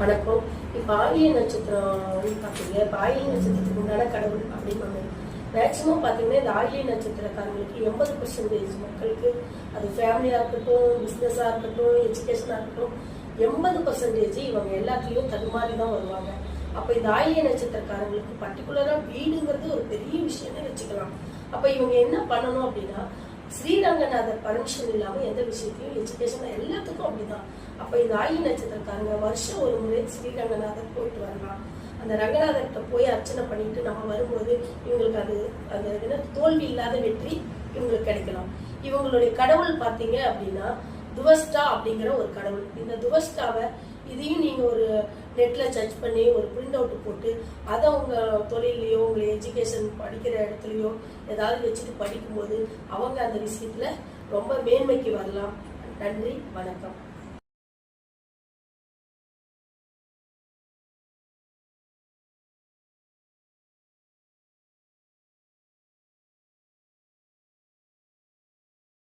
வணக்கம். இப்போ ஆயிலிய நட்சத்திரம் பார்த்தீங்க இப்போ ஆயிலிய நட்சத்திரத்துக்கு உண்டான கடவுள் அப்படின்னு மேக்சிமம் பார்த்தீங்கன்னா இந்த ஆயிலிய நட்சத்திரக்காரங்களுக்கு எண்பது பர்சன்டேஜ் மக்களுக்கு அது ஃபேமிலியாக இருக்கட்டும் பிஸ்னஸாக இருக்கட்டும் எஜுகேஷனாக இருக்கட்டும் எண்பது பர்சன்டேஜ் இவங்க எல்லாத்துலேயும் தடுமாறி தான் வருவாங்க. அப்போ இந்த ஆயிலிய நட்சத்திரக்காரங்களுக்கு பர்டிகுலராக வீடுங்கிறது ஒரு பெரிய விஷயம்னு வச்சுக்கலாம். அப்போ இவங்க என்ன பண்ணணும் அப்படின்னா ஸ்ரீரங்கநாதர் பர்மிஷன் இல்லாம எந்த விஷயத்தையும் எஜுகேஷன் எல்லாத்துக்கும் அப்படிதான். அப்ப இந்த ஆயி நட்சத்திரக்காரங்க வருஷம் ஒரு முறை ஸ்ரீரங்கநாதர் போயிட்டு வரலாம். அந்த ரங்கநாதர்கிட்ட போய் அர்ச்சனை பண்ணிட்டு நம்ம வரும்போது இவங்களுக்கு அது அந்த என்ன தோல்வி இல்லாத வெற்றி இவங்களுக்கு கிடைக்கலாம். இவங்களுடைய கடவுள் பார்த்தீங்க அப்படின்னா துவஸ்டா அப்படிங்கிற ஒரு கடவுள். இந்த துவஸ்டாவை இதையும் நீங்கள் ஒரு நெட்டில் சர்ச் பண்ணி ஒரு பிரிண்ட் அவுட் போட்டு அதை உங்கள் தொழிலையோ உங்களை எஜுகேஷன் படிக்கிற இடத்துலையோ ஏதாவது வச்சுட்டு படிக்கும்போது அவங்க அந்த விஷயத்தில் ரொம்ப மேன்மைக்கு வரலாம். நன்றி வணக்கம்.